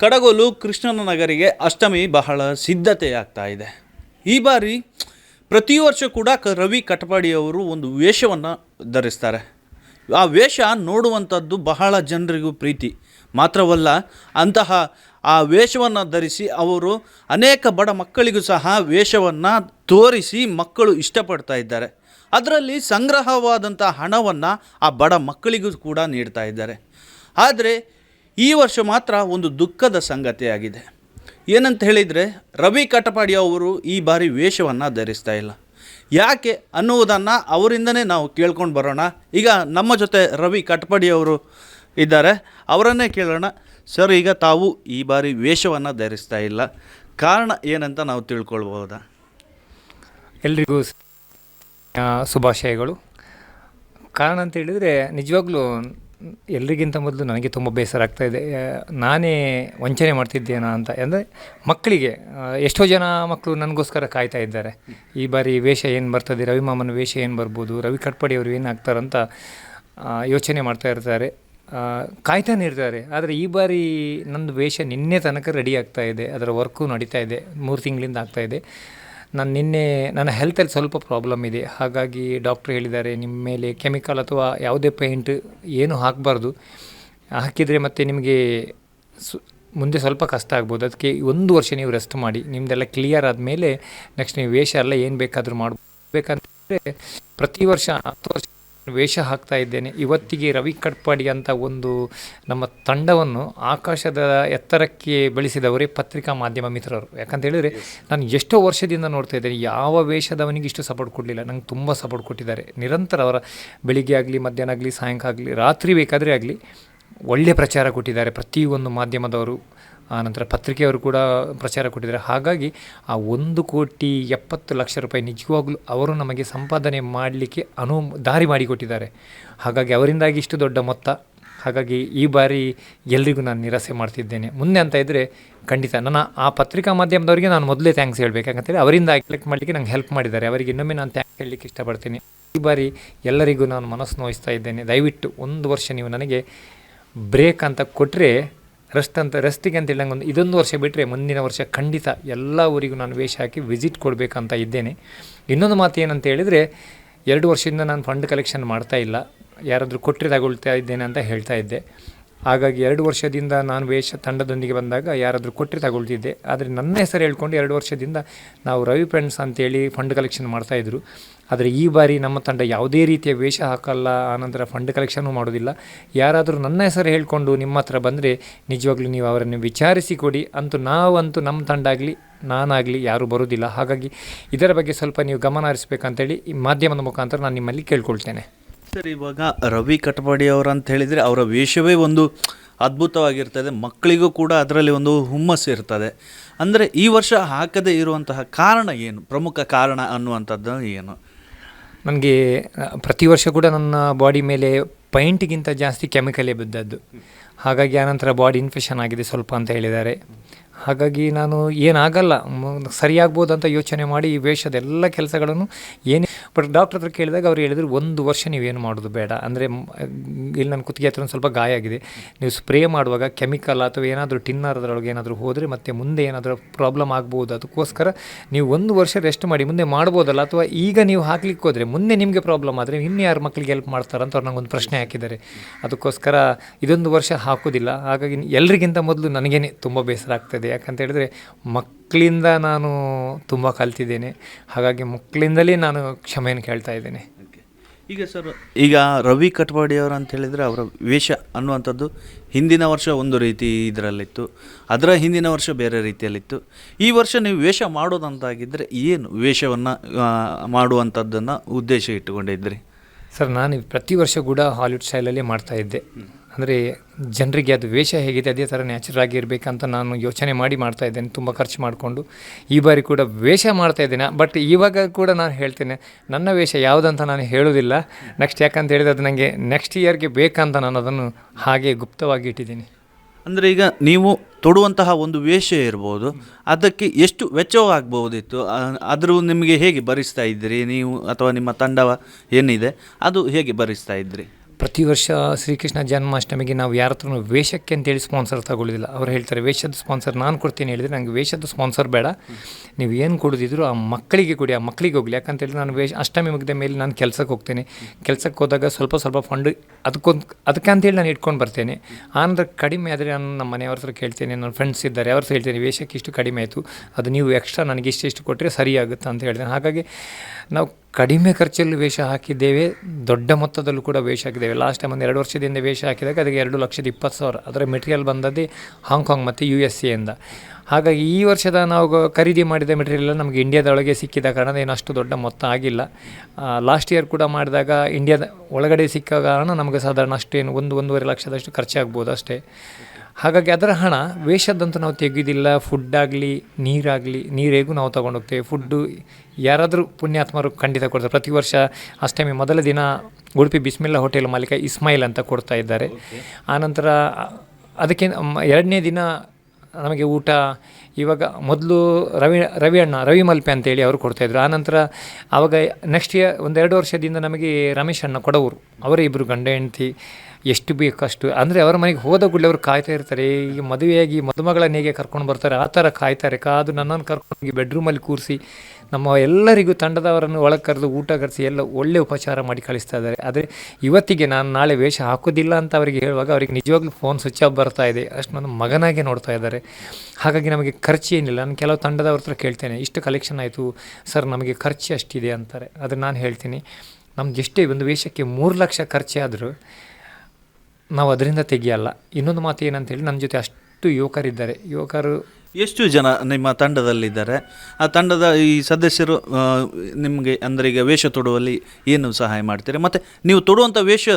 ಕಡಗೋಲು ಕೃಷ್ಣನ ನಗರಿಗೆ ಅಷ್ಟಮಿ ಬಹಳ ಸಿದ್ಧತೆ ಆಗ್ತಾ ಇದೆ. ಈ ಬಾರಿ ಪ್ರತಿ ವರ್ಷ ಕೂಡ ಕ ರವಿ ಕಟಪಾಡಿಯವರು ಒಂದು ವೇಷವನ್ನು ಧರಿಸ್ತಾರೆ. ಆ ವೇಷ ನೋಡುವಂಥದ್ದು ಬಹಳ ಜನರಿಗೂ ಪ್ರೀತಿ. ಮಾತ್ರವಲ್ಲ, ಅಂತಹ ಆ ವೇಷವನ್ನು ಧರಿಸಿ ಅವರು ಅನೇಕ ಬಡ ಮಕ್ಕಳಿಗೂ ಸಹ ವೇಷವನ್ನು ತೋರಿಸಿ ಮಕ್ಕಳು ಇಷ್ಟಪಡ್ತಾ ಇದ್ದಾರೆ. ಅದರಲ್ಲಿ ಸಂಗ್ರಹವಾದಂಥ ಹಣವನ್ನು ಆ ಬಡ ಮಕ್ಕಳಿಗೂ ಕೂಡ ನೀಡ್ತಾ ಇದ್ದಾರೆ. ಆದರೆ ಈ ವರ್ಷ ಮಾತ್ರ ಒಂದು ದುಃಖದ ಸಂಗತಿಯಾಗಿದೆ. ಏನಂತ ಹೇಳಿದರೆ, ರವಿ ಕಟಪಾಡಿ ಅವರು ಈ ಬಾರಿ ವೇಷವನ್ನು ಧರಿಸ್ತಾ ಇಲ್ಲ. ಯಾಕೆ ಅನ್ನುವುದನ್ನು ಅವರಿಂದನೇ ನಾವು ಕೇಳ್ಕೊಂಡು ಬರೋಣ. ಈಗ ನಮ್ಮ ಜೊತೆ ರವಿ ಕಟಪಾಡಿ ಅವರು ಇದ್ದಾರೆ. ಅವರನ್ನೇ ಕೇಳೋಣ. ಸರ್, ಈಗ ತಾವು ಈ ಬಾರಿ ವೇಷವನ್ನು ಧರಿಸ್ತಾ ಇಲ್ಲ. ಕಾರಣ ಏನಂತ ನಾವು ತಿಳ್ಕೊಳ್ಬೋದಾ? ಎಲ್ರಿಗೂ ಶುಭಾಶಯಗಳು. ಕಾರಣ ಅಂತ ಹೇಳಿದರೆ, ನಿಜವಾಗ್ಲೂ ಎಲ್ರಿಗಿಂತ ಮೊದಲು ನನಗೆ ತುಂಬ ಬೇಸರ ಆಗ್ತಾಯಿದೆ ನಾನೇ ವಂಚನೆ ಮಾಡ್ತಿದ್ದೇನಾ ಅಂತ, ಅಂದರೆ ಮಕ್ಕಳಿಗೆ ಎಷ್ಟೋ ಜನ ಮಕ್ಕಳು ನನಗೋಸ್ಕರ ಕಾಯ್ತಾ ಇದ್ದಾರೆ. ಈ ಬಾರಿ ವೇಷ ಏನು ಬರ್ತದೆ, ರವಿ ಮಾಮನ ವೇಷ ಏನು ಬರ್ಬೋದು, ರವಿ ಕಟ್ಪಡಿಯವರು ಏನು ಆಗ್ತಾರಂತ ಯೋಚನೆ ಮಾಡ್ತಾ ಇರ್ತಾರೆ. ಕಾಯ್ತಾನೆ ಇರ್ತಾರೆ. ಆದರೆ ಈ ಬಾರಿ ನಂದು ವೇಷ ನಿನ್ನೆ ತನಕ ರೆಡಿ ಆಗ್ತಾ ಇದೆ. ಅದರ ವರ್ಕು ನಡೀತಾ ಇದೆ. ಮೂರು ತಿಂಗಳಿಂದ ಆಗ್ತಾಯಿದೆ ನಾನು ನಿನ್ನೆ ನನ್ನ ಹೆಲ್ತಲ್ಲಿ ಸ್ವಲ್ಪ ಪ್ರಾಬ್ಲಮ್ ಇದೆ. ಹಾಗಾಗಿ ಡಾಕ್ಟ್ರ್ ಹೇಳಿದ್ದಾರೆ, ನಿಮ್ಮ ಮೇಲೆ ಕೆಮಿಕಲ್ ಅಥವಾ ಯಾವುದೇ ಪೇಂಟ್ ಏನು ಹಾಕಬಾರ್ದು. ಹಾಕಿದರೆ ಮತ್ತೆ ನಿಮಗೆ ಮುಂದೆ ಸ್ವಲ್ಪ ಕಷ್ಟ ಆಗ್ಬೋದು. ಅದಕ್ಕೆ ಒಂದು ವರ್ಷ ನೀವು ರೆಸ್ಟ್ ಮಾಡಿ. ನಿಮ್ಮದೆಲ್ಲ ಕ್ಲಿಯರ್ ಆದಮೇಲೆ ನೆಕ್ಸ್ಟ್ ನೀವು ವೇಷ ಎಲ್ಲ ಏನು ಬೇಕಾದರೂ ಮಾಡಬೇಕಂತಂದರೆ ಪ್ರತಿ ವರ್ಷ ಹತ್ತು ವರ್ಷ ವೇಷ ಹಾಕ್ತಾ ಇದ್ದೇನೆ. ಇವತ್ತಿಗೆ ರವಿ ಕಟ್ಪಾಡಿ ಅಂತ ಒಂದು ನಮ್ಮ ತಂಡವನ್ನು ಆಕಾಶದ ಎತ್ತರಕ್ಕೆ ಬೆಳೆಸಿದವರೇ ಪತ್ರಿಕಾ ಮಾಧ್ಯಮ ಮಿತ್ರರು. ಯಾಕಂತ ಹೇಳಿದರೆ ನಾನು ಎಷ್ಟೋ ವರ್ಷದಿಂದ ನೋಡ್ತಾ ಇದ್ದೇನೆ ಯಾವ ವೇಷದವನಿಗೆ ಇಷ್ಟು ಸಪೋರ್ಟ್ ಕೊಡಲಿಲ್ಲ. ನಂಗೆ ತುಂಬ ಸಪೋರ್ಟ್ ಕೊಟ್ಟಿದ್ದಾರೆ. ನಿರಂತರ ಅವರ ಬೆಳಿಗ್ಗೆ ಆಗಲಿ ಮಧ್ಯಾಹ್ನ ಆಗಲಿ ಸಾಯಂಕಾಲ ಆಗಲಿ ರಾತ್ರಿ ಬೇಕಾದರೆ ಆಗಲಿ ಒಳ್ಳೆಯ ಪ್ರಚಾರ ಕೊಟ್ಟಿದ್ದಾರೆ ಪ್ರತಿಯೊಂದು ಮಾಧ್ಯಮದವರು. ಆನಂತರ ಪತ್ರಿಕೆಯವರು ಕೂಡ ಪ್ರಚಾರ ಕೊಟ್ಟಿದ್ದಾರೆ. ಹಾಗಾಗಿ ಆ ಒಂದು ಕೋಟಿ ಎಪ್ಪತ್ತು ಲಕ್ಷ ರೂಪಾಯಿ ನಿಜವಾಗ್ಲೂ ಅವರು ನಮಗೆ ಸಂಪಾದನೆ ಮಾಡಲಿಕ್ಕೆ ಅನು ದಾರಿ ಮಾಡಿಕೊಟ್ಟಿದ್ದಾರೆ. ಹಾಗಾಗಿ ಅವರಿಂದಾಗಿ ಇಷ್ಟು ದೊಡ್ಡ ಮೊತ್ತ. ಹಾಗಾಗಿ ಈ ಬಾರಿ ಎಲ್ರಿಗೂ ನಾನು ನಿರಾಸೆ ಮಾಡ್ತಿದ್ದೇನೆ. ಮುಂದೆ ಅಂತ ಇದ್ದರೆ ಖಂಡಿತ ನನ್ನ ಆ ಪತ್ರಿಕಾ ಮಾಧ್ಯಮದವರಿಗೆ ನಾನು ಮೊದಲೇ ಥ್ಯಾಂಕ್ಸ್ ಹೇಳಬೇಕು. ಯಾಕಂತೇಳಿ ಅವರಿಂದ ಕಲೆಕ್ಟ್ ಮಾಡಲಿಕ್ಕೆ ನಂಗೆ ಹೆಲ್ಪ್ ಮಾಡಿದ್ದಾರೆ. ಅವರಿಗೆ ಇನ್ನೊಮ್ಮೆ ನಾನು ಥ್ಯಾಂಕ್ಸ್ ಹೇಳಲಿಕ್ಕೆ ಇಷ್ಟಪಡ್ತೀನಿ. ಈ ಬಾರಿ ಎಲ್ಲರಿಗೂ ನಾನು ಮನಸ್ಸು ನೋಯಿಸ್ತಾ ಇದ್ದೇನೆ. ದಯವಿಟ್ಟು ಒಂದು ವರ್ಷ ನೀವು ನನಗೆ ಬ್ರೇಕ್ ಅಂತ ಕೊಟ್ಟರೆ ರೆಸ್ಟ್ ಅಂತ ರೆಸ್ಟಿಗೆ ಅಂತ ಹೇಳಂಗೆ ಒಂದು ಇದೊಂದು ವರ್ಷ ಬಿಟ್ಟರೆ ಮುಂದಿನ ವರ್ಷ ಖಂಡಿತ ಎಲ್ಲ ಊರಿಗೂ ನಾನು ವೇಷ ಹಾಕಿ ವಿಸಿಟ್ ಕೊಡಬೇಕಂತ ಇದ್ದೇನೆ. ಇನ್ನೊಂದು ಮಾತು ಏನಂತ ಹೇಳಿದರೆ, ಎರಡು ವರ್ಷದಿಂದ ನಾನು ಫಂಡ್ ಕಲೆಕ್ಷನ್ ಮಾಡ್ತಾ ಇಲ್ಲ. ಯಾರಾದರೂ ಕೊಟ್ಟರೆ ತಗೊಳ್ತಾ ಇದ್ದೇನೆ ಅಂತ ಹೇಳ್ತಾ ಇದ್ದೆ. ಹಾಗಾಗಿ ಎರಡು ವರ್ಷದಿಂದ ನಾನು ವೇಷ ತಂಡದೊಂದಿಗೆ ಬಂದಾಗ ಯಾರಾದರೂ ಕೊಟ್ಟರೆ ತಗೊಳ್ತಿದ್ದೆ. ಆದರೆ ನನ್ನ ಹೆಸರು ಹೇಳ್ಕೊಂಡು ಎರಡು ವರ್ಷದಿಂದ ನಾವು ರವಿ ಫ್ರೆಂಡ್ಸ್ ಅಂತೇಳಿ ಫಂಡ್ ಕಲೆಕ್ಷನ್ ಮಾಡ್ತಾಯಿದ್ರು ಆದರೆ ಈ ಬಾರಿ ನಮ್ಮ ತಂಡ ಯಾವುದೇ ರೀತಿಯ ವೇಷ ಹಾಕಲ್ಲ ಆನಂತರ ಫಂಡ್ ಕಲೆಕ್ಷನು ಮಾಡೋದಿಲ್ಲ. ಯಾರಾದರೂ ನನ್ನ ಹೆಸರು ಹೇಳಿಕೊಂಡು ನಿಮ್ಮ ಹತ್ರ ಬಂದರೆ ನಿಜವಾಗ್ಲೂ ನೀವು ಅವರನ್ನು ವಿಚಾರಿಸಿ ಕೊಡಿ ಅಂತೂ ನಾವಂತೂ ನಮ್ಮ ತಂಡ ಆಗಲಿ, ನಾನಾಗಲಿ ಯಾರೂ ಬರೋದಿಲ್ಲ. ಹಾಗಾಗಿ ಇದರ ಬಗ್ಗೆ ಸ್ವಲ್ಪ ನೀವು ಗಮನ ಹರಿಸ್ಬೇಕಂತೇಳಿ ಈ ಮಾಧ್ಯಮದ ಮುಖಾಂತರ ನಾನು ನಿಮ್ಮಲ್ಲಿ ಕೇಳ್ಕೊಳ್ತೇನೆ. ಸರ್, ಇವಾಗ ರವಿ ಕಟಪಾಡಿ ಅವರು ಅಂತ ಹೇಳಿದರೆ ಅವರ ವೇಷವೇ ಒಂದು ಅದ್ಭುತವಾಗಿರ್ತದೆ. ಮಕ್ಕಳಿಗೂ ಕೂಡ ಅದರಲ್ಲಿ ಒಂದು ಹುಮ್ಮಸ್ಸು ಇರ್ತದೆ. ಅಂದರೆ ಈ ವರ್ಷ ಹಾಕದೇ ಇರುವಂತಹ ಕಾರಣ ಏನು? ಪ್ರಮುಖ ಕಾರಣ ಅನ್ನುವಂಥದ್ದು ಏನು? ನನಗೆ, ಪ್ರತಿ ವರ್ಷ ಕೂಡ ನನ್ನ ಬಾಡಿ ಮೇಲೆ ಪೈಂಟ್ಗಿಂತ ಜಾಸ್ತಿ ಕೆಮಿಕಲೇ ಬಿದ್ದದ್ದು. ಹಾಗಾಗಿ ಆನಂತರ ಬಾಡಿ ಇನ್ಫೆಕ್ಷನ್ ಆಗಿದೆ ಸ್ವಲ್ಪ ಅಂತ ಹೇಳಿದ್ದಾರೆ. ಹಾಗಾಗಿ ನಾನು ಏನಾಗಲ್ಲ ಸರಿಯಾಗ್ಬೋದು ಅಂತ ಯೋಚನೆ ಮಾಡಿ ಈ ವೇಷದ ಎಲ್ಲ ಕೆಲಸಗಳನ್ನು ಏನೇ ಬಟ್ ಡಾಕ್ಟರ್ ಹತ್ರ ಕೇಳಿದಾಗ ಅವ್ರು ಹೇಳಿದ್ರು, ಒಂದು ವರ್ಷ ನೀವೇನು ಮಾಡೋದು ಬೇಡ. ಅಂದರೆ ಇಲ್ಲಿ ನನ್ನ ಕುತ್ತಿಗೆ ಹತ್ರ ಒಂದು ಸ್ವಲ್ಪ ಗಾಯ ಆಗಿದೆ. ನೀವು ಸ್ಪ್ರೇ ಮಾಡುವಾಗ ಕೆಮಿಕಲ್ ಅಥವಾ ಏನಾದರೂ ಟಿನ್ನರ್ ಅದರೊಳಗೆ ಏನಾದರೂ ಹೋದರೆ ಮತ್ತೆ ಮುಂದೆ ಏನಾದರೂ ಪ್ರಾಬ್ಲಮ್ ಆಗ್ಬೋದು, ಅದಕ್ಕೋಸ್ಕರ ನೀವು ಒಂದು ವರ್ಷ ರೆಸ್ಟ್ ಮಾಡಿ, ಮುಂದೆ ಮಾಡ್ಬೋದಲ್ಲ? ಅಥವಾ ಈಗ ನೀವು ಹಾಕ್ಲಿಕ್ಕೆ ಹೋದರೆ ಮುಂದೆ ನಿಮಗೆ ಪ್ರಾಬ್ಲಮ್ ಆದರೆ ಇನ್ನು ಯಾರು ಮಕ್ಕಳಿಗೆ ಹೆಲ್ಪ್ ಮಾಡ್ತಾರಂತ ಅವ್ರು ನಂಗೊಂದು ಪ್ರಶ್ನೆ ಹಾಕಿದ್ದಾರೆ. ಅದಕ್ಕೋಸ್ಕರ ಇದೊಂದು ವರ್ಷ ಹಾಕೋದಿಲ್ಲ. ಹಾಗಾಗಿ ಎಲ್ರಿಗಿಂತ ಮೊದಲು ನನಗೇನೆ ತುಂಬ ಬೇಸರ ಆಗ್ತದೆ ಯಾಕಂತ ಹೇಳಿದರೆ ಮಕ್ಕಳಿಂದ ನಾನು ತುಂಬ ಕಲ್ತಿದ್ದೇನೆ. ಹಾಗಾಗಿ ಮಕ್ಕಳಿಂದಲೇ ನಾನು ಕ್ಷಮೆಯನ್ನು ಕೇಳ್ತಾ ಇದ್ದೇನೆ. ಈಗ ಸರ್ ಈಗ ರವಿ ಕಟಪಾಡಿ ಅವರು ಅಂತ ಹೇಳಿದರೆ ಅವರ ವೇಷ ಅನ್ನುವಂಥದ್ದು ಹಿಂದಿನ ವರ್ಷ ಒಂದು ರೀತಿ ಇದರಲ್ಲಿತ್ತು. ಅದರ ಹಿಂದಿನ ವರ್ಷ ಬೇರೆ ರೀತಿಯಲ್ಲಿತ್ತು. ಈ ವರ್ಷ ನೀವು ವೇಷ ಮಾಡೋದಂತಾಗಿದ್ದರೆ ಏನು ವೇಷವನ್ನು ಮಾಡುವಂಥದ್ದನ್ನು ಉದ್ದೇಶ ಇಟ್ಟುಕೊಂಡಿದ್ರಿ? ಸರ್ ನಾನು ಪ್ರತಿ ವರ್ಷ ಕೂಡ ಹಾಲಿವುಡ್ ಸ್ಟೈಲಲ್ಲಿ ಮಾಡ್ತಾ ಇದ್ದೆ. ಅಂದರೆ ಜನರಿಗೆ ಅದು ವೇಷ ಹೇಗಿದೆ, ಅದೇ ಥರ ನ್ಯಾಚುರಲ್ ಆಗಿ ಇರಬೇಕಂತ ನಾನು ಯೋಚನೆ ಮಾಡಿ ಮಾಡ್ತಾ ಇದ್ದೇನೆ, ತುಂಬ ಖರ್ಚು ಮಾಡಿಕೊಂಡು. ಈ ಬಾರಿ ಕೂಡ ವೇಷ ಮಾಡ್ತಾ ಇದ್ದೇನೆ ಬಟ್ ಇವಾಗ ಕೂಡ ನಾನು ಹೇಳ್ತೇನೆ, ನನ್ನ ವೇಷ ಯಾವುದಂತ ನಾನು ಹೇಳೋದಿಲ್ಲ. ನೆಕ್ಸ್ಟ್ ಯಾಕಂತ ಹೇಳಿದ್ರೆ ಅದು ನನಗೆ ನೆಕ್ಸ್ಟ್ ಇಯರ್ಗೆ ಬೇಕಂತ ನಾನು ಅದನ್ನು ಹಾಗೆ ಗುಪ್ತವಾಗಿ ಇಟ್ಟಿದ್ದೀನಿ. ಅಂದರೆ ಈಗ ನೀವು ತೊಡುವಂತಹ ಒಂದು ವೇಷ ಇರ್ಬೋದು, ಅದಕ್ಕೆ ಎಷ್ಟು ವೆಚ್ಚವಾಗಬಹುದಿತ್ತು ಆದರೂ ನಿಮಗೆ ಹೇಗೆ ಭರಿಸ್ತಾ ಇದ್ದೀರಿ? ನೀವು ಅಥವಾ ನಿಮ್ಮ ತಂಡವ ಏನಿದೆ, ಅದು ಹೇಗೆ ಭರಿಸ್ತಾ ಇದ್ರಿ? ಪ್ರತಿ ವರ್ಷ ಶ್ರೀಕೃಷ್ಣ ಜನ್ಮಾಷ್ಟಮಿಗೆ ನಾವು ಯಾರ ಹತ್ರನೂ ವೇಷಕ್ಕೆ ಅಂತೇಳಿ ಸ್ಪಾನ್ಸರ್ ತಗೊಳ್ಳೋದಿಲ್ಲ ಅವ್ರು ಹೇಳ್ತಾರೆ ವೇಷದ ಸ್ಪಾನ್ಸರ್ ನಾನು ಕೊಡ್ತೀನಿ. ಹೇಳಿದರೆ ನನಗೆ ವೇಷದ ಸ್ಪಾನ್ಸರ್ ಬೇಡ. ನೀವು ಏನು ಕೊಡೋದಿದ್ರು ಆ ಮಕ್ಕಳಿಗೆ ಕೊಡಿ, ಆ ಮಕ್ಕಳಿಗೆ ಹೋಗಲಿ. ಯಾಕಂತೇಳಿ ನಾನು ವೇಷ, ಅಷ್ಟಮಿ ಮುಗಿದ ಮೇಲೆ ನಾನು ಕೆಲಸಕ್ಕೆ ಹೋಗ್ತೇನೆ. ಕೆಲಸಕ್ಕೆ ಹೋದಾಗ ಸ್ವಲ್ಪ ಸ್ವಲ್ಪ ಫಂಡ್ ಅದಕ್ಕೊಂದು, ಅದಕ್ಕೆ ಅಂತೇಳಿ ನಾನು ಇಟ್ಕೊಂಡು ಬರ್ತೇನೆ. ಆನಂತರ ಕಡಿಮೆ ಆದರೆ ನಾನು ನಮ್ಮ ಮನೆಯವ್ರ ಹತ್ರ ಕೇಳ್ತೇನೆ, ನನ್ನ ಫ್ರೆಂಡ್ಸ್ ಇದ್ದಾರೆ, ಅವ್ರ ಹೇಳ್ತೇನೆ, ವೇಷಕ್ಕೆ ಇಷ್ಟು ಕಡಿಮೆ ಆಯಿತು. ಅದು ನೀವು ಎಕ್ಸ್ಟ್ರಾ ನನಗೆ ಇಷ್ಟಿಷ್ಟು ಕೊಟ್ಟರೆ ಸರಿಯಾಗುತ್ತೆ? ಅಂತ ಹೇಳ್ತೇನೆ ಹಾಗಾಗಿ ನಾವು ಕಡಿಮೆ ಖರ್ಚಲ್ಲಿ ವೇಷ ಹಾಕಿದ್ದೇವೆ, ದೊಡ್ಡ ಮೊತ್ತದಲ್ಲೂ ಕೂಡ ವೇಷ ಹಾಕಿದ್ದೇವೆ. ಲಾಸ್ಟ್ ಟೈಮ್ ಒಂದು ಎರಡು ವರ್ಷದಿಂದ ವೇಷ ಹಾಕಿದಾಗ ಅದಕ್ಕೆ ಎರಡು ಲಕ್ಷದ ಇಪ್ಪತ್ತು ಸಾವಿರ. ಅದರ ಮೆಟೀರಿಯಲ್ ಬಂದದ್ದೇ ಹಾಂಗ್ಕಾಂಗ್ ಮತ್ತು ಯು ಎಸ್ ಎಯಿಂದ ಹಾಗಾಗಿ ಈ ವರ್ಷದ ನಾವು ಖರೀದಿ ಮಾಡಿದ ಮೆಟೀರಿಯಲ್ ನಮಗೆ ಇಂಡಿಯಾದೊಳಗೆ ಸಿಕ್ಕಿದ ಕಾರಣ ಏನು ಅಷ್ಟು ದೊಡ್ಡ ಮೊತ್ತ ಆಗಿಲ್ಲ. ಲಾಸ್ಟ್ ಇಯರ್ ಕೂಡ ಮಾಡಿದಾಗ ಇಂಡಿಯಾದ ಒಳಗಡೆ ಸಿಕ್ಕ ಕಾರಣ ನಮಗೆ ಸಾಧಾರಣ ಅಷ್ಟೇನು ಒಂದು, ಒಂದೂವರೆ ಲಕ್ಷದಷ್ಟು ಖರ್ಚಾಗ್ಬೋದು ಅಷ್ಟೇ. ಹಾಗಾಗಿ ಅದರ ಹಣ ವೇಷದ್ದಂತೂ ನಾವು ತೆಗೆದಿಲ್ಲ. ಫುಡ್ ಆಗಲಿ ನೀರಾಗಲಿ ನೀರೇಗೂ ನಾವು ತೊಗೊಂಡೋಗ್ತೇವೆ ಫುಡ್ಡು ಯಾರಾದರೂ ಪುಣ್ಯಾತ್ಮರು ಖಂಡಿತ ಕೊಡ್ತಾರೆ. ಪ್ರತಿ ವರ್ಷ ಅಷ್ಟಮಿ ಮೊದಲ ದಿನ ಉಡುಪಿ ಬಿಸ್ಮಿಲ್ಲಾ ಹೋಟೆಲ್ ಮಾಲೀಕ ಇಸ್ಮಾಯಿಲ್ ಅಂತ ಕೊಡ್ತಾ ಇದ್ದಾರೆ. ಆನಂತರ ಅದಕ್ಕೆ ಎರಡನೇ ದಿನ ನಮಗೆ ಊಟ ಇವಾಗ ಮೊದಲು ರವಿ ರವಿ ಅಣ್ಣ ರವಿ ಮಲ್ಪೆ ಅಂತೇಳಿ ಅವರು ಕೊಡ್ತಾಯಿದ್ರು ಆನಂತರ ಆವಾಗ ನೆಕ್ಸ್ಟ್ ಇಯರ್ ಒಂದೆರಡು ವರ್ಷದಿಂದ ನಮಗೆ ರಮೇಶ್ ಅಣ್ಣ ಕೊಡವರು. ಅವರೇ ಇಬ್ಬರು ಗಂಡ ಹೆಂಡತಿ. ಎಷ್ಟು ಬೇಕಷ್ಟು? ಅಂದರೆ ಅವರ ಮನೆಗೆ ಹೋದ ಕೂಡಲೇ ಅವರು ಕಾಯ್ತಾ ಇರ್ತಾರೆ. ಈ ಮದುವೆಯಾಗಿ ಮದುಮಗಳನ್ನ ಹೇಗೆ ಕರ್ಕೊಂಡು ಬರ್ತಾರೆ. ಆ ಥರ ಕಾಯ್ತಾರೆ. ಕಾದು ನನ್ನನ್ನು ಕರ್ಕೊಂಡು ಬೆಡ್ರೂಮಲ್ಲಿ ಕೂರಿಸಿ ನಮ್ಮ ಎಲ್ಲರಿಗೂ ತಂಡದವರನ್ನು ಒಳಗೆ ಕರೆದು ಊಟ ಕರೆಸಿ ಎಲ್ಲ ಒಳ್ಳೆ ಉಪಚಾರ ಮಾಡಿ ಕಳಿಸ್ತಾ ಇದ್ದಾರೆ. ಆದರೆ ಇವತ್ತಿಗೆ ನಾನು ನಾಳೆ ವೇಷ ಹಾಕೋದಿಲ್ಲ ಅಂತ ಅವರಿಗೆ ಹೇಳುವಾಗ ಅವರಿಗೆ ನಿಜವಾಗ್ಲೂ ಫೋನ್ ಸ್ವಿಚ್ ಆಫ್ ಬರ್ತಾ ಇದೆ. ಅಷ್ಟು ನನ್ನ ಮಗನಾಗೆ ನೋಡ್ತಾ ಇದ್ದಾರೆ. ಹಾಗಾಗಿ ನಮಗೆ ಖರ್ಚು ಏನಿಲ್ಲ. ನಾನು ಕೆಲವು ತಂಡದವ್ರ ಹತ್ರ ಕೇಳ್ತೇನೆ. ಇಷ್ಟು ಕಲೆಕ್ಷನ್ ಆಯಿತು. ಸರ್ ನಮಗೆ ಖರ್ಚು ಅಷ್ಟಿದೆ ಅಂತಾರೆ. ಅದು ನಾನು ಹೇಳ್ತೀನಿ. ನಮ್ದು ಎಷ್ಟೇ ಒಂದು ವೇಷಕ್ಕೆ ಮೂರು ಲಕ್ಷ ಖರ್ಚೆ ಆದರೂ ನಾವು ಅದರಿಂದ ತೆಗಿಯಲ್ಲ. ಇನ್ನೊಂದು ಮಾತು ಏನಂತೇಳಿ ನನ್ನ ಜೊತೆ ಅಷ್ಟು ಯುವಕರಿದ್ದಾರೆ. ಯುವಕರು ಎಷ್ಟು ಜನ ನಿಮ್ಮ ತಂಡದಲ್ಲಿದ್ದಾರೆ? ಆ ತಂಡದ ಈ ಸದಸ್ಯರು ನಿಮಗೆ ಅಂದರೆ ಈಗ ವೇಷ ತೊಡುವಲ್ಲಿ ಏನು ಸಹಾಯ ಮಾಡ್ತೀರಿ? ಮತ್ತು ನೀವು ತೊಡುವಂಥ ವೇಷ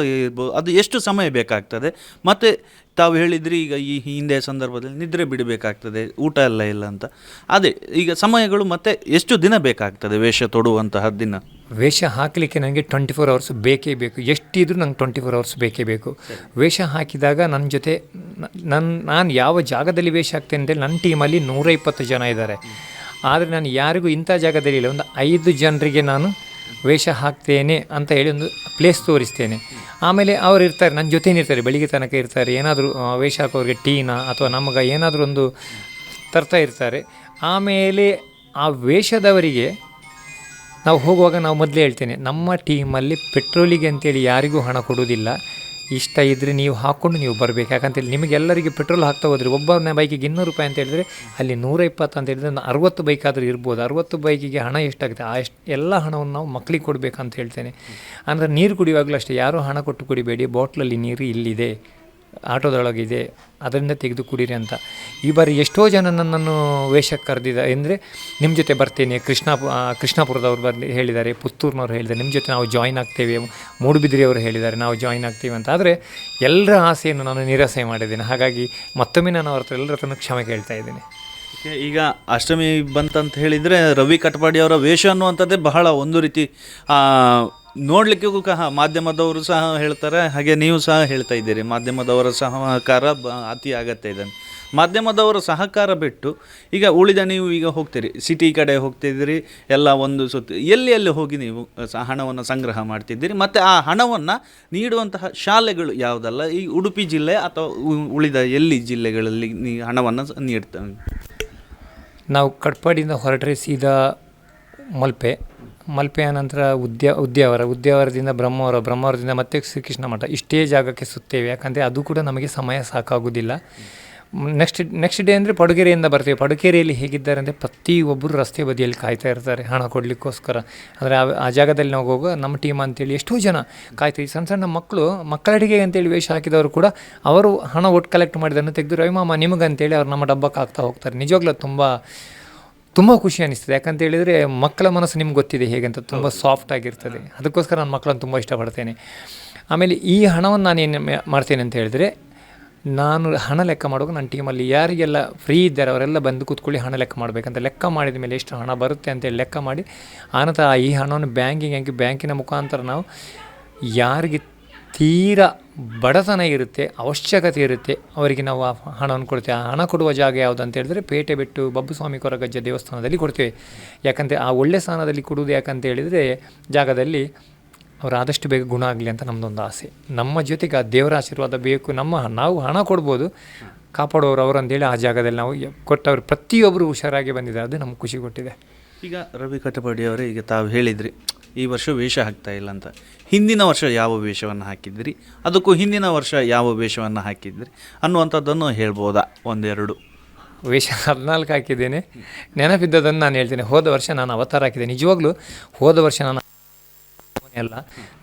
ಅದು ಎಷ್ಟು ಸಮಯ ಬೇಕಾಗ್ತದೆ? ಮತ್ತು ತಾವು ಹೇಳಿದ್ರಿ, ಈಗ ಈ ಹಿಂದೆ ಸಂದರ್ಭದಲ್ಲಿ ನಿದ್ರೆ ಬಿಡಬೇಕಾಗ್ತದೆ, ಊಟ ಎಲ್ಲ ಇಲ್ಲ ಅಂತ. ಅದೇ, ಈಗ ಸಮಯಗಳು ಮತ್ತೆ ಎಷ್ಟು ದಿನ ಬೇಕಾಗ್ತದೆ ವೇಷ ತೊಡುವಂತಹ ದಿನ? ವೇಷ ಹಾಕಲಿಕ್ಕೆ ನನಗೆ ಟ್ವೆಂಟಿ ಫೋರ್ ಅವರ್ಸ್ ಬೇಕೇ ಬೇಕು. ಎಷ್ಟಿದ್ರೂ ನಂಗೆ ಟ್ವೆಂಟಿ ಫೋರ್ ಅವರ್ಸ್ ಬೇಕೇ ಬೇಕು. ವೇಷ ಹಾಕಿದಾಗ ನನ್ನ ಜೊತೆ ನನ್ನ ನಾನು ಯಾವ ಜಾಗದಲ್ಲಿ ವೇಷ ಹಾಕ್ತೇನೆ ಅಂತೇಳಿ ನನ್ನ ಟೀಮಲ್ಲಿ ನೂರ ಇಪ್ಪತ್ತು ಜನ ಇದ್ದಾರೆ. ಆದರೆ ನಾನು ಯಾರಿಗೂ ಇಂಥ ಜಾಗದಲ್ಲಿ ಇಲ್ಲ. ಒಂದು ಐದು ಜನರಿಗೆ ನಾನು ವೇಷ ಹಾಕ್ತೇನೆ ಅಂತ ಹೇಳಿ ಒಂದು ಪ್ಲೇಸ್ ತೋರಿಸ್ತೇನೆ. ಆಮೇಲೆ ಅವರು ಇರ್ತಾರೆ ನನ್ನ ಜೊತೆನೇ ಇರ್ತಾರೆ, ಬೆಳಿಗ್ಗೆ ತನಕ ಇರ್ತಾರೆ, ಏನಾದರೂ ವೇಷ ಹಾಕೋರಿಗೆ ಟೀನ ಅಥವಾ ನಮಗೆ ಏನಾದರೂ ಒಂದು ತರ್ತಾ ಇರ್ತಾರೆ. ಆಮೇಲೆ ಆ ವೇಷದವರಿಗೆ ನಾವು ಹೋಗುವಾಗ ನಾವು ಮೊದಲೇ ಹೇಳ್ತೇನೆ, ನಮ್ಮ ಟೀಮಲ್ಲಿ ಪೆಟ್ರೋಲಿಗೆ ಅಂತೇಳಿ ಯಾರಿಗೂ ಹಣ ಕೊಡುವುದಿಲ್ಲ. ಇಷ್ಟ ಇದ್ದರೆ ನೀವು ಹಾಕ್ಕೊಂಡು ನೀವು ಬರಬೇಕು. ಯಾಕಂತೇಳಿ ನಿಮಗೆಲ್ಲರಿಗೆ ಪೆಟ್ರೋಲ್ ಹಾಕ್ತಾ ಹೋದ್ರೆ ಒಬ್ಬನ ಬೈಕಿಗೆ ಇನ್ನೂರು ರೂಪಾಯಿ ಅಂತ ಹೇಳಿದ್ರೆ ಅಲ್ಲಿ ನೂರ ಇಪ್ಪತ್ತು ಅಂತ ಹೇಳಿದ್ರೆ ಅರವತ್ತು ಬೈಕ್ ಆದರೂ ಇರ್ಬೋದು. ಅರವತ್ತು ಬೈಕಿಗೆ ಹಣ ಎಷ್ಟಾಗುತ್ತೆ? ಆ ಎಷ್ಟು ಎಲ್ಲ ಹಣವನ್ನು ನಾವು ಮಕ್ಕಳಿಗೆ ಕೊಡಬೇಕಂತ ಹೇಳ್ತೇನೆ. ಅಂದರೆ ನೀರು ಕುಡಿಯುವಾಗಲೂ ಅಷ್ಟೇ. ಯಾರೂ ಹಣ ಕೊಟ್ಟು ಕುಡಿಬೇಡಿ. ಬಾಟ್ಲಲ್ಲಿ ನೀರು ಇಲ್ಲಿದೆ. ಆಟೋದೊಳಗಿದೆ, ಅದರಿಂದ ತೆಗೆದು ಕುಡೀರಿ ಅಂತ. ಈ ಬಾರಿ ಎಷ್ಟೋ ಜನ ನನ್ನನ್ನು ವೇಷಕ್ಕೆ ಕರೆದಿದ್ದ ಅಂದರೆ ನಿಮ್ಮ ಜೊತೆ ಬರ್ತೇನೆ, ಕೃಷ್ಣ ಕೃಷ್ಣಾಪುರದವ್ರು ಬರಲಿ, ಹೇಳಿದ್ದಾರೆ, ಪುತ್ತೂರಿನವ್ರು ಹೇಳಿದ್ದಾರೆ. ನಿಮ್ಮ ಜೊತೆ ನಾವು ಜಾಯಿನ್ ಆಗ್ತೇವೆ, ಮೂಡುಬಿದ್ರಿಯವರು ಹೇಳಿದ್ದಾರೆ, ನಾವು ಜಾಯಿನ್ ಆಗ್ತೀವಿ ಅಂತ. ಆದರೆ ಎಲ್ಲರ ಆಸೆಯನ್ನು ನಾನು ನಿರಾಸೆ ಮಾಡಿದ್ದೇನೆ. ಹಾಗಾಗಿ ಮತ್ತೊಮ್ಮೆ ನಾನು ಅವ್ರ ಹತ್ರ ಎಲ್ಲರ ಹತ್ರನೂ ಕ್ಷಮೆ ಕೇಳ್ತಾ ಇದ್ದೀನಿ. ಈಗ ಅಷ್ಟಮಿ ಬಂತಂತ ಹೇಳಿದರೆ ರವಿ ಕಟಪಾಡಿ ಅವರ ವೇಷ ಅನ್ನುವಂಥದ್ದೇ ಬಹಳ ಒಂದು ರೀತಿ ನೋಡ್ಲಿಕ್ಕೂ ಕಹ, ಮಾಧ್ಯಮದವರು ಸಹ ಹೇಳ್ತಾರೆ, ಹಾಗೆ ನೀವು ಸಹ ಹೇಳ್ತಾ ಇದ್ದೀರಿ. ಮಾಧ್ಯಮದವರ ಸಹಕಾರ ಬ, ಅತಿ ಅಗತ್ಯ ಇದೆ ಮಾಧ್ಯಮದವರ ಸಹಕಾರ ಬಿಟ್ಟು, ಈಗ ಉಳಿದ ನೀವು ಈಗ ಹೋಗ್ತೀರಿ. ಸಿಟಿ ಕಡೆ ಹೋಗ್ತಿದ್ದೀರಿ, ಎಲ್ಲ ಒಂದು ಸುತ್ತು, ಎಲ್ಲಿ ಎಲ್ಲಿ ಹೋಗಿ ನೀವು ಸಹ ಹಣವನ್ನು ಸಂಗ್ರಹ ಮಾಡ್ತಿದ್ದೀರಿ, ಮತ್ತು ಆ ಹಣವನ್ನು ನೀಡುವಂತಹ ಶಾಲೆಗಳು ಯಾವುದಲ್ಲ, ಈ ಉಡುಪಿ ಜಿಲ್ಲೆ ಅಥವಾ ಉಳಿದ ಎಲ್ಲಿ ಜಿಲ್ಲೆಗಳಲ್ಲಿ ನೀ, ಹಣವನ್ನು ನೀಡ್ತವೆ ನಾವು ಕಟ್ಪಾಡಿಯಿಂದ ಹೊರಟ್ರೆ ಸೀದಾ ಮಲ್ಪೆ. ಮಲ್ಪೆಯ ನಂತರ ಉದ್ಯ, ಉದ್ಯಾವರ, ಉದ್ಯಾವರದಿಂದ ಬ್ರಹ್ಮವರ, ಬ್ರಹ್ಮವರದಿಂದ ಮತ್ತೆ ಶ್ರೀಕೃಷ್ಣ ಮಠ. ಇಷ್ಟೇ ಜಾಗಕ್ಕೆ ಸುತ್ತೇವೆ. ಯಾಕಂದರೆ ಅದು ಕೂಡ ನಮಗೆ ಸಮಯ ಸಾಕಾಗುವುದಿಲ್ಲ ನೆಕ್ಸ್ಟ್ ನೆಕ್ಸ್ಟ್ ಡೇ ಅಂದರೆ ಪಡುಗೆರೆಯಿಂದ ಬರ್ತೇವೆ. ಪಡುಗೆರೆಯಲ್ಲಿ ಹೇಗಿದ್ದಾರೆ ಅಂದರೆ ಪ್ರತಿಯೊಬ್ಬರು ರಸ್ತೆ ಬದಿಯಲ್ಲಿ ಕಾಯ್ತಾ ಇರ್ತಾರೆ. ಹಣ ಕೊಡಲಿಕ್ಕೋಸ್ಕರ. ಅಂದರೆ ಆ ಜಾಗದಲ್ಲಿ ನಾವು ಹೋಗುವ ನಮ್ಮ ಟೀಮ್ ಅಂತೇಳಿ ಎಷ್ಟೋ ಜನ ಕಾಯ್ತೀವಿ ಸಣ್ಣ ಸಣ್ಣ ಮಕ್ಕಳು ಮಕ್ಕಳಡಿಗೆ ಅಂತೇಳಿ ವೇಷ ಹಾಕಿದವರು ಕೂಡ ಅವರು ಹಣ ಒಟ್ಟು ಕಲೆಕ್ಟ್ ಮಾಡಿದ್ದನ್ನು ತೆಗೆದು, ರವಿಮಾಮ, ನಿಮಗಂತೇಳಿ ಅವ್ರು ನಮ್ಮ ಡಬ್ಬಕ್ಕೆ ಹಾಕ್ತಾ ಹೋಗ್ತಾರೆ. ನಿಜವಾಗ್ಲೂ ತುಂಬ ತುಂಬ ಖುಷಿ ಅನಿಸ್ತದೆ. ಯಾಕಂತ ಹೇಳಿದರೆ ಮಕ್ಕಳ ಮನಸ್ಸು ನಿಮ್ಗೆ ಗೊತ್ತಿದೆ ಹೇಗೆ ಅಂತ ತುಂಬ ಸಾಫ್ಟ್ ಆಗಿರ್ತದೆ. ಅದಕ್ಕೋಸ್ಕರ ನಾನು ಮಕ್ಕಳನ್ನು ತುಂಬ ಇಷ್ಟಪಡ್ತೇನೆ. ಆಮೇಲೆ ಈ ಹಣವನ್ನು ನಾನು ಏನು ಮಾಡ್ತೇನೆ ಅಂತ ಹೇಳಿದರೆ ನಾನು ಹಣ ಲೆಕ್ಕ ಮಾಡುವಾಗ ನನ್ನ ಟೀಮಲ್ಲಿ ಯಾರಿಗೆಲ್ಲ ಫ್ರೀ ಇದ್ದಾರೆ ಅವರೆಲ್ಲ ಬಂದು ಕೂತ್ಕೊಳ್ಳಿ ಹಣ ಲೆಕ್ಕ ಮಾಡಬೇಕಂತ ಲೆಕ್ಕ ಮಾಡಿದ ಮೇಲೆ ಎಷ್ಟು ಹಣ ಬರುತ್ತೆ ಅಂತೇಳಿ ಲೆಕ್ಕ ಮಾಡಿ ಆನಂತರ ಈ ಹಣವನ್ನು ಬ್ಯಾಂಕಿಂಗ್ ಹಾಕಿ ಬ್ಯಾಂಕಿನ ಮುಖಾಂತರ ನಾವು ಯಾರಿಗೆ ತೀರಾ ಬಡತನ ಇರುತ್ತೆ, ಅವಶ್ಯಕತೆ ಇರುತ್ತೆ, ಅವರಿಗೆ ನಾವು ಆ ಹಣವನ್ನು ಕೊಡ್ತೇವೆ. ಆ ಹಣ ಕೊಡುವ ಜಾಗ ಯಾವುದು ಅಂತ ಹೇಳಿದ್ರೆ ಪೇಟೆ ಬಿಟ್ಟು ಬಬ್ಬುಸ್ವಾಮಿ ಕೊರಗಜ್ಜ ದೇವಸ್ಥಾನದಲ್ಲಿ ಕೊಡ್ತೇವೆ. ಯಾಕಂದರೆ ಆ ಒಳ್ಳೆ ಸ್ಥಾನದಲ್ಲಿ ಕೊಡುವುದು ಯಾಕಂತ ಹೇಳಿದರೆ ಜಾಗದಲ್ಲಿ ಅವರು ಆದಷ್ಟು ಬೇಗ ಗುಣ ಆಗಲಿ ಅಂತ ನಮ್ಮದೊಂದು ಆಸೆ. ನಮ್ಮ ಜೊತೆಗೆ ಆ ದೇವರ ಆಶೀರ್ವಾದ ಬೇಕು, ನಮ್ಮ ನಾವು ಹಣ ಕೊಡ್ಬೋದು ಕಾಪಾಡೋರು ಅವರು ಅಂತೇಳಿ ಆ ಜಾಗದಲ್ಲಿ ನಾವು ಕೊಟ್ಟವರು ಪ್ರತಿಯೊಬ್ಬರು ಹುಷಾರಾಗಿ ಬಂದಿದ್ದಾರೆ. ಅದು ನಮ್ಗೆ ಖುಷಿ ಕೊಟ್ಟಿದೆ. ಈಗ ರವಿ ಕಟಪಾಡಿ ಅವರೇ ಈಗ ತಾವು ಹೇಳಿದ್ರಿ ಈ ವರ್ಷ ವೇಷ ಹಾಕ್ತಾ ಇಲ್ಲ ಅಂತ. ಹಿಂದಿನ ವರ್ಷ ಯಾವ ವೇಷವನ್ನು ಹಾಕಿದ್ರಿ? ಅದಕ್ಕೂ ಹಿಂದಿನ ವರ್ಷ ಯಾವ ವೇಷವನ್ನು ಹಾಕಿದ್ರಿ? ಅನ್ನುವಂಥದ್ದನ್ನು ಹೇಳ್ಬೋದಾ? ಒಂದೆರಡು. ವೇಷ ಹದಿನಾಲ್ಕು ಹಾಕಿದ್ದೇನೆ. ನೆನಪಿದ್ದದನ್ನು ನಾನು ಹೇಳ್ತೇನೆ. ಹೋದ ವರ್ಷ ನಾನು ಅವತಾರ ಹಾಕಿದೆ ನಿಜವಾಗ್ಲೂ ಹೋದ ವರ್ಷ ನಾನು ಅಲ್ಲ,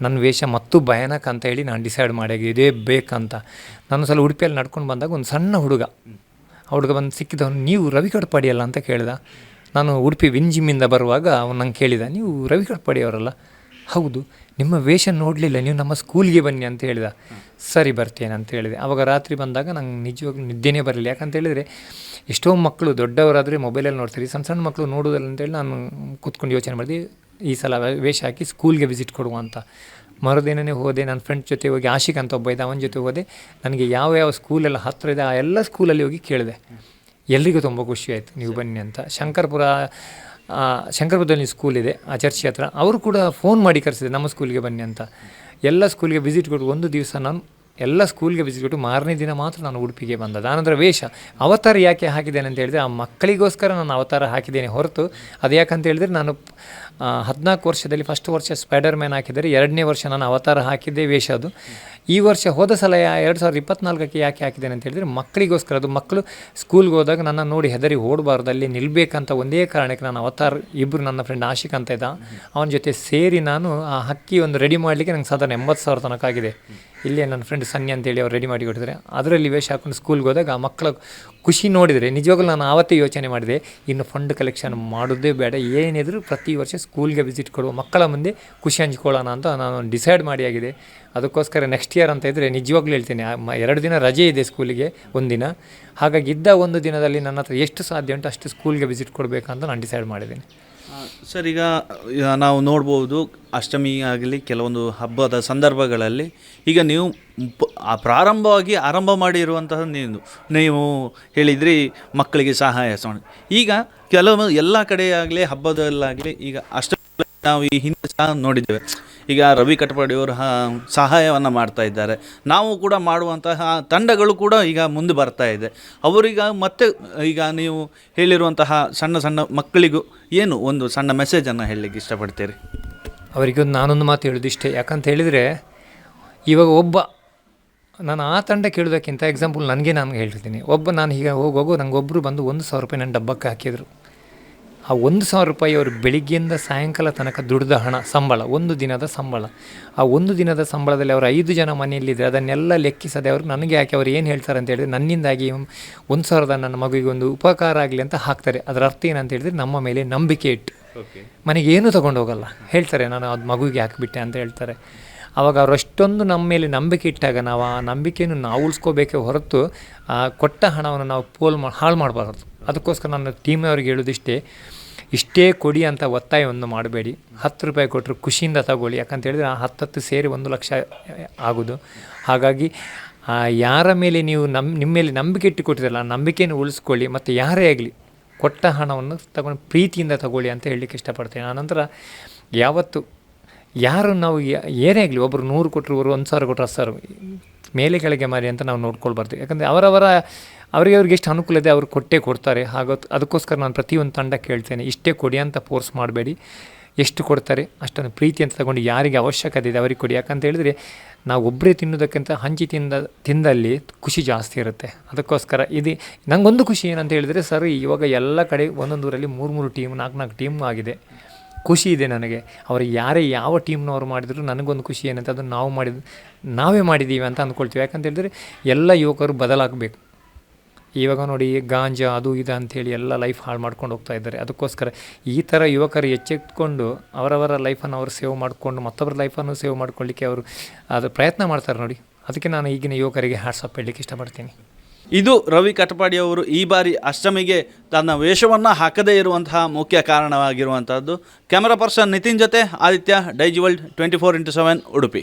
ನನ್ನ ವೇಷ ಮತ್ತು ಭಯಾನಕ ಅಂತ ಹೇಳಿ ನಾನು ಡಿಸೈಡ್ ಮಾಡ್ಯಾಗ ಇದೇ ಬೇಕಂತ. ನಾನು ಸಲ ಉಡುಪಿಯಲ್ಲಿ ನಡ್ಕೊಂಡು ಬಂದಾಗ ಒಂದು ಸಣ್ಣ ಹುಡುಗ, ಆ ಹುಡುಗ ಬಂದು ಸಿಕ್ಕಿದವನು, ನೀವು ರವಿ ಕಡ್ಪಾಡಿಯಲ್ಲ ಅಂತ ಕೇಳಿದ. ನಾನು ಉಡುಪಿ ವಿನ್ ಜಿಮ್ಮಿಂದ ಬರುವಾಗ ಅವನು ನಂಗೆ ಕೇಳಿದ, ನೀವು ರವಿ ಅವರಲ್ಲ? ಹೌದು, ನಿಮ್ಮ ವೇಷ ನೋಡಲಿಲ್ಲ, ನೀವು ನಮ್ಮ ಸ್ಕೂಲ್ಗೆ ಬನ್ನಿ ಅಂತ ಹೇಳಿದ. ಸರಿ ಬರ್ತೇನೆ ಅಂತ ಹೇಳಿದೆ. ಆವಾಗ ರಾತ್ರಿ ಬಂದಾಗ ನಂಗೆ ನಿಜವಾಗ್ಲೂ ನಿದ್ದೆನೇ ಬರಲಿಲ್ಲ. ಯಾಕಂತ ಹೇಳಿದರೆ, ಎಷ್ಟೋ ಮಕ್ಕಳು ದೊಡ್ಡವರಾದರೆ ಮೊಬೈಲಲ್ಲಿ ನೋಡ್ತೀರಿ, ಸಣ್ಣ ಸಣ್ಣ ಮಕ್ಕಳು ನೋಡೋದಲ್ಲ ಅಂತೇಳಿ ನಾನು ಕೂತ್ಕೊಂಡು ಯೋಚನೆ ಮಾಡಿದೆ, ಈ ಸಲ ವೇಷ ಹಾಕಿ ಸ್ಕೂಲ್ಗೆ ವಿಸಿಟ್ ಕೊಡುವ ಅಂತ. ಮರುದಿನನೇ ಹೋದೆ, ನನ್ನ ಫ್ರೆಂಡ್ ಜೊತೆ ಹೋಗಿ, ಆಶಿಕ್ ಅಂತ ಒಬ್ಬ ಇದ್ದ, ಅವನ ಜೊತೆ ಹೋದೆ. ನನಗೆ ಯಾವ ಯಾವ ಸ್ಕೂಲೆಲ್ಲ ಹತ್ತಿರ ಇದೆ, ಆ ಎಲ್ಲ ಸ್ಕೂಲಲ್ಲಿ ಹೋಗಿ ಕೇಳಿದೆ. ಎಲ್ರಿಗೂ ತುಂಬ ಖುಷಿಯಾಯಿತು ಆಯಿತು ನೀವು ಬನ್ನಿ ಅಂತ. ಶಂಕರ್ಪುರ ಶಂಕರ್ಪುರದಲ್ಲಿ ಸ್ಕೂಲ್ ಇದೆ ಆ ಚರ್ಚಿ ಹತ್ರ ಅವರು ಕೂಡ ಫೋನ್ ಮಾಡಿ ಕರೆಸಿದೆ ನಮ್ಮ ಸ್ಕೂಲಿಗೆ ಬನ್ನಿ ಅಂತ. ಎಲ್ಲ ಸ್ಕೂಲಿಗೆ ವಿಸಿಟ್ ಕೊಟ್ಟು ಒಂದು ದಿವಸ ನಾನು ಎಲ್ಲ ಸ್ಕೂಲ್ಗೆ ಕೊಟ್ಟು ಮಾರನೇ ದಿನ ಮಾತ್ರ ನಾನು ಉಡುಪಿಗೆ ಬಂದದ್ದು. ಆನಂತರ ವೇಷ, ಅವತಾರ ಯಾಕೆ ಹಾಕಿದ್ದೇನೆ ಅಂತ ಹೇಳಿದರೆ ಆ ಮಕ್ಕಳಿಗೋಸ್ಕರ ನಾನು ಅವತಾರ ಹಾಕಿದ್ದೇನೆ ಹೊರತು. ಅದು ಯಾಕಂತ ಹೇಳಿದರೆ ನಾನು ಹದಿನಾಲ್ಕು ವರ್ಷದಲ್ಲಿ ಫಸ್ಟ್ ವರ್ಷ ಸ್ಪೈಡರ್ ಮ್ಯಾನ್ ಹಾಕಿದರೆ ಎರಡನೇ ವರ್ಷ ನಾನು ಅವತಾರ ಹಾಕಿದ್ದೆ ವೇಷ ಅದು. ಈ ವರ್ಷ ಹೋದ ಸಲ ಎರಡು ಸಾವಿರದ ಇಪ್ಪತ್ನಾಲ್ಕಕ್ಕೆ ಯಾಕೆ ಹಾಕಿದ್ದೇನೆ ಅಂತ ಹೇಳಿದರೆ ಮಕ್ಕಳಿಗೋಸ್ಕರ ಅದು. ಮಕ್ಕಳು ಸ್ಕೂಲ್ಗೆ ಹೋದಾಗ ನನ್ನ ನೋಡಿ ಹೆದರಿ ಓಡಬಾರ್ದು, ಅಲ್ಲಿ ನಿಲ್ಲಬೇಕಂತ ಒಂದೇ ಕಾರಣಕ್ಕೆ ನಾನು ಅವತಾರ ಇಬ್ಬರು ನನ್ನ ಫ್ರೆಂಡ್ ಆಶಿಕ್ ಅಂತ ಇದ್ದ. ಅವನ ಜೊತೆ ಸೇರಿ ನಾನು ಆ ಹಕ್ಕಿ ಒಂದು ರೆಡಿ ಮಾಡಲಿಕ್ಕೆ ನಂಗೆ ಸಾಧಾರಣ ಎಂಬತ್ತು ಸಾವಿರ ತನಕ ಆಗಿದೆ. ಇಲ್ಲೇ ನನ್ನ ಫ್ರೆಂಡ್ ಸನ್ನಿ ಅಂತೇಳಿ ಅವ್ರು ರೆಡಿ ಮಾಡಿ ಕೊಟ್ಟಿದ್ದಾರೆ. ಅದರಲ್ಲಿ ವೇಷ ಹಾಕೊಂಡು ಸ್ಕೂಲ್ಗೆ ಹೋದಾಗ ಆ ಮಕ್ಕಳ ಖುಷಿ ನೋಡಿದರೆ, ನಿಜವಾಗ್ಲೂ ನಾನು ಆವತ್ತೇ ಯೋಚನೆ ಮಾಡಿದೆ, ಇನ್ನು ಫಂಡ್ ಕಲೆಕ್ಷನ್ ಮಾಡೋದೇ ಬೇಡ, ಏನಿದ್ರು ಪ್ರತಿ ವರ್ಷ ಸ್ಕೂಲ್ಗೆ ವಿಸಿಟ್ ಕೊಡುವ ಮಕ್ಕಳ ಮುಂದೆ ಖುಷಿ ಹಂಚ್ಕೊಳ್ಳೋಣ ಅಂತ ನಾನು ಡಿಸೈಡ್ ಮಾಡಿ ಆಗಿದೆ. ಅದಕ್ಕೋಸ್ಕರ ನೆಕ್ಸ್ಟ್ ಇಯರ್ ಅಂತ ಇದ್ದರೆ ನಿಜವಾಗ್ಲೂ ಹೇಳ್ತೇನೆ ಎರಡು ದಿನ ರಜೆ ಇದೆ ಸ್ಕೂಲಿಗೆ ಒಂದಿನ ಹಾಗಾಗಿ ಇದ್ದ ಒಂದು ದಿನದಲ್ಲಿ ನನ್ನ ಹತ್ರ ಎಷ್ಟು ಸಾಧ್ಯ ಉಂಟು ಅಷ್ಟು ಸ್ಕೂಲ್ಗೆ ವಿಸಿಟ್ ಕೊಡಬೇಕಂತ ನಾನು ಡಿಸೈಡ್ ಮಾಡಿದ್ದೀನಿ. ಸರ್, ಈಗ ನಾವು ನೋಡ್ಬೋದು ಅಷ್ಟಮಿ ಆಗಲಿ, ಕೆಲವೊಂದು ಹಬ್ಬದ ಸಂದರ್ಭಗಳಲ್ಲಿ ಈಗ ನೀವು ಪ್ರಾರಂಭವಾಗಿ ಆರಂಭ ಮಾಡಿರುವಂತಹ ನೀವು ನೀವು ಹೇಳಿದ್ರಿ ಮಕ್ಕಳಿಗೆ ಸಹಾಯ ಈಗ ಕೆಲವು ಎಲ್ಲ ಕಡೆಯಾಗಲಿ, ಹಬ್ಬದಲ್ಲಾಗಲಿ ಈಗ ಅಷ್ಟಮಿ ನಾವು ಈ ಹಿಂದೆ ಸಹ ನೋಡಿದ್ದೇವೆ. ಈಗ ರವಿ ಕಟಪಾಡಿಯವರು ಸಹಾಯವನ್ನು ಮಾಡ್ತಾ ಇದ್ದಾರೆ. ನಾವು ಕೂಡ ಮಾಡುವಂತಹ ತಂಡಗಳು ಕೂಡ ಈಗ ಮುಂದೆ ಬರ್ತಾ ಇದೆ. ಅವರೀಗ ಮತ್ತೆ ಈಗ ನೀವು ಹೇಳಿರುವಂತಹ ಸಣ್ಣ ಸಣ್ಣ ಮಕ್ಕಳಿಗೂ ಏನು ಒಂದು ಸಣ್ಣ ಮೆಸೇಜನ್ನು ಹೇಳಲಿಕ್ಕೆ ಇಷ್ಟಪಡ್ತೀರಿ? ಅವರಿಗೆ ಒಂದು ನಾನೊಂದು ಮಾತು ಹೇಳೋದು ಇಷ್ಟೇ. ಯಾಕಂತ ಹೇಳಿದರೆ, ಇವಾಗ ಒಬ್ಬ, ನಾನು ಆ ತಂಡ ಕೇಳೋದಕ್ಕಿಂತ ಎಕ್ಸಾಂಪಲ್ ನನಗೆ ನಾನು ಹೇಳ್ತೀನಿ ಒಬ್ಬ ನಾನು ಹೀಗೆ ಹೋಗೋಗು ನನಗೊಬ್ಬರು ಬಂದು ಒಂದು ಸಾವಿರ ರೂಪಾಯಿ ನನ್ನ ಡಬ್ಬಕ್ಕೆ ಹಾಕಿದರು. ಆ ಒಂದು ಸಾವಿರ ರೂಪಾಯಿ ಅವರು ಬೆಳಿಗ್ಗೆಯಿಂದ ಸಾಯಂಕಾಲ ತನಕ ದುಡ್ದ ಹಣ ಸಂಬಳ ಒಂದು ದಿನದ ಸಂಬಳ. ಆ ಒಂದು ದಿನದ ಸಂಬಳದಲ್ಲಿ ಅವರು ಐದು ಜನ ಮನೆಯಲ್ಲಿದ್ದರೆ ಅದನ್ನೆಲ್ಲ ಲೆಕ್ಕಿಸದೆ ಅವರು ನನಗೆ ಯಾಕೆ ಅವ್ರು ಏನು ಹೇಳ್ತಾರೆ ಅಂತ ಹೇಳಿದ್ರೆ ನನ್ನಿಂದಾಗಿ ಒಂದು ಸಾವಿರದ ನನ್ನ ಮಗುವಿಗೆ ಒಂದು ಉಪಕಾರ ಆಗಲಿ ಅಂತ ಹಾಕ್ತಾರೆ. ಅದರ ಅರ್ಥ ಏನಂತ ಹೇಳಿದ್ರೆ ನಮ್ಮ ಮೇಲೆ ನಂಬಿಕೆ ಇಟ್ಟು. ಮನೆಗೆ ಏನೂ ತೊಗೊಂಡು ಹೋಗಲ್ಲ. ಹೇಳ್ತಾರೆ ನಾನು ಅದು ಮಗುವಿಗೆ ಹಾಕಿಬಿಟ್ಟೆ ಅಂತ ಹೇಳ್ತಾರೆ. ಆವಾಗ ಅವರು ಅಷ್ಟೊಂದು ನಮ್ಮ ಮೇಲೆ ನಂಬಿಕೆ ಇಟ್ಟಾಗ ನಾವು ಆ ನಂಬಿಕೆಯನ್ನು ನಾವು ಉಳಿಸ್ಕೋಬೇಕೇ ಹೊರತು ಆ ಕೊಟ್ಟ ಹಣವನ್ನು ನಾವು ಪೋಲ್ ಮಾ ಹಾಳು ಮಾಡಬಾರ್ದು. ಅದಕ್ಕೋಸ್ಕರ ನಾನು ಟೀಮ್ನವ್ರಿಗೆ ಹೇಳೋದಿಷ್ಟೇ ಇಷ್ಟೇ ಕೊಡಿ ಅಂತ ಒತ್ತಾಯವನ್ನು ಮಾಡಬೇಡಿ. ಹತ್ತು ರೂಪಾಯಿ ಕೊಟ್ಟರು ಖುಷಿಯಿಂದ ತಗೊಳ್ಳಿ. ಯಾಕಂತೇಳಿದ್ರೆ ಆ ಹತ್ತತ್ತು ಸೇರಿ ಒಂದು ಲಕ್ಷ ಆಗೋದು. ಹಾಗಾಗಿ ಯಾರ ಮೇಲೆ ನೀವು ನಮ್ಮ ನಿಮ್ಮ ಮೇಲೆ ನಂಬಿಕೆ ಇಟ್ಟು ಕೊಟ್ಟಿರಲ್ಲ ನಂಬಿಕೆಯನ್ನು ಉಳಿಸ್ಕೊಳ್ಳಿ ಮತ್ತು ಯಾರೇ ಆಗಲಿ ಕೊಟ್ಟ ಹಣವನ್ನು ತಗೊಂಡು ಪ್ರೀತಿಯಿಂದ ತಗೊಳ್ಳಿ ಅಂತ ಹೇಳಲಿಕ್ಕೆ ಇಷ್ಟಪಡ್ತೇನೆ. ಆನಂತರ ಯಾವತ್ತು, ಯಾರು ನಾವು ಏನೇ ಆಗಲಿ ಒಬ್ಬರು ನೂರು ಕೊಟ್ಟರು ಒಂದು ಸಾವಿರ ಕೊಟ್ಟರು ಹತ್ತು ಸಾವಿರ, ಮೇಲೆ ಕೆಳಗೆ ಮಾರಿ ಅಂತ ನಾವು ನೋಡ್ಕೊಳ್ಬಾರ್ದು. ಯಾಕಂದರೆ ಅವರವರ ಅವರಿಗೆ ಅವ್ರಿಗೆ ಎಷ್ಟು ಅನುಕೂಲ ಇದೆ ಅವ್ರು ಕೊಟ್ಟೇ ಕೊಡ್ತಾರೆ. ಹಾಗೂ ಅದಕ್ಕೋಸ್ಕರ ನಾನು ಪ್ರತಿಯೊಂದು ತಂಡ ಕೇಳ್ತೇನೆ. ಇಷ್ಟೇ ಕೊಡಿ ಅಂತ ಫೋರ್ಸ್ ಮಾಡಬೇಡಿ. ಎಷ್ಟು ಕೊಡ್ತಾರೆ ಅಷ್ಟನ್ನು ಪ್ರೀತಿ ಅಂತ ತಗೊಂಡು ಯಾರಿಗೆ ಅವಶ್ಯಕತೆ ಇದೆ ಅವರಿಗೆ ಕೊಡಿ. ಯಾಕಂತ ಹೇಳಿದರೆ ನಾವು ಒಬ್ಬರೇ ತಿನ್ನೋದಕ್ಕಿಂತ ಹಂಚಿ ತಿಂದ, ತಿಂದಲ್ಲಿ ಖುಷಿ ಜಾಸ್ತಿ ಇರುತ್ತೆ. ಅದಕ್ಕೋಸ್ಕರ ಇದು ನನಗೊಂದು ಖುಷಿ ಏನಂತ ಹೇಳಿದರೆ ಸರ್, ಇವಾಗ ಎಲ್ಲ ಕಡೆ ಒಂದೊಂದು ಊರಲ್ಲಿ ಮೂರು ಮೂರು ಟೀಮ್, ನಾಲ್ಕು ನಾಲ್ಕು ಟೀಮ್ ಆಗಿದೆ. ಖುಷಿ ಇದೆ ನನಗೆ. ಅವರು ಯಾರೇ ಯಾವ ಟೀಮ್ನವರು ಮಾಡಿದ್ರು ನನಗೊಂದು ಖುಷಿ ಏನಂತ ಅದನ್ನು ನಾವು ಮಾಡಿದ, ನಾವೇ ಮಾಡಿದ್ದೀವಿ ಅಂತ ಅಂದ್ಕೊಳ್ತೀವಿ. ಯಾಕಂತ ಹೇಳಿದ್ರೆ ಎಲ್ಲ ಯುವಕರು ಬದಲಾಗಬೇಕು. ಇವಾಗ ನೋಡಿ ಗಾಂಜಾ ಅದು ಇದು ಅಂಥೇಳಿ ಎಲ್ಲ ಲೈಫ್ ಹಾಳು ಮಾಡ್ಕೊಂಡು ಹೋಗ್ತಾ ಇದ್ದಾರೆ. ಅದಕ್ಕೋಸ್ಕರ ಈ ಥರ ಯುವಕರು ಎಚ್ಚೆತ್ಕೊಂಡು ಅವರವರ ಲೈಫನ್ನು ಅವರು ಸೇವ್ ಮಾಡಿಕೊಂಡು ಮತ್ತೊಬ್ಬರ ಲೈಫನ್ನು ಸೇವ್ ಮಾಡ್ಕೊಳ್ಳಿಕ್ಕೆ ಅವರು, ಅದು ಪ್ರಯತ್ನ ಮಾಡ್ತಾರೆ ನೋಡಿ. ಅದಕ್ಕೆ ನಾನು ಈಗಿನ ಯುವಕರಿಗೆ ಹ್ಯಾಟ್ಸಪ್ ಹೇಳಲಿಕ್ಕೆ ಇಷ್ಟಪಡ್ತೀನಿ. ಇದು ರವಿ ಕಟಪಾಡಿ ಅವರು ಈ ಬಾರಿ ಅಷ್ಟಮಿಗೆ ತನ್ನ ವೇಷವನ್ನು ಹಾಕದೇ ಇರುವಂತಹ ಮುಖ್ಯ ಕಾರಣವಾಗಿರುವಂಥದ್ದು ಕ್ಯಾಮರಾ ಪರ್ಸನ್ ನಿತಿನ್ ಜೊತೆ Aditya Daijiworld twenty four into seven Udupi